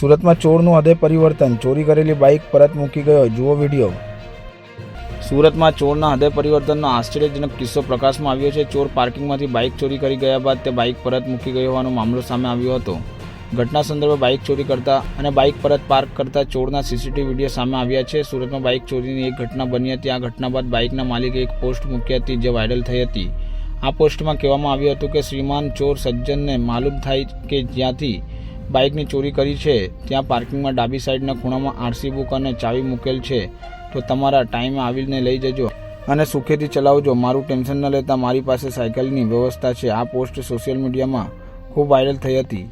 સુરતમાં ચોરનું હૃદય પરિવર્તન. ચોરી કરેલી બાઇક પરત મૂકી ગયો. જુઓ વીડિયો. સુરતમાં ચોરના હૃદય પરિવર્તનનો આશ્ચર્યજનક કિસ્સો પ્રકાશમાં આવ્યો છે. ચોર પાર્કિંગમાંથી બાઇક ચોરી કરી ગયા બાદ તે બાઇક પરત મૂકી ગયો હોવાનો મામલો સામે આવ્યો હતો. ઘટના સંદર્ભે બાઇક ચોરી કરતા અને બાઇક પરત પાર્ક કરતા ચોરના સીસીટીવી વીડિયો સામે આવ્યા છે. સુરતમાં બાઇક ચોરીની એક ઘટના બની હતી. આ ઘટના બાદ બાઇકના માલિકે એક પોસ્ટ મૂકી હતી જે વાયરલ થઈ હતી. આ પોસ્ટમાં કહેવામાં આવ્યું હતું કે, શ્રીમાન ચોર સજ્જનને માલુમ થાય કે જ્યાંથી બાઇકની ચોરી કરી છે, ત્યાં પાર્કિંગમાં ડાબી સાઈડના ખૂણામાં આરસી બુક અને ચાવી મૂકેલ છે, તો તમારા ટાઈમે આવીને લઈ જજો અને સુખેથી ચલાવજો. મારું ટેન્શન ન લેતા મારી પાસે સાયકલની વ્યવસ્થા છે. આ પોસ્ટ સોશિયલ મીડિયામાં ખૂબ વાયરલ થઈ હતી.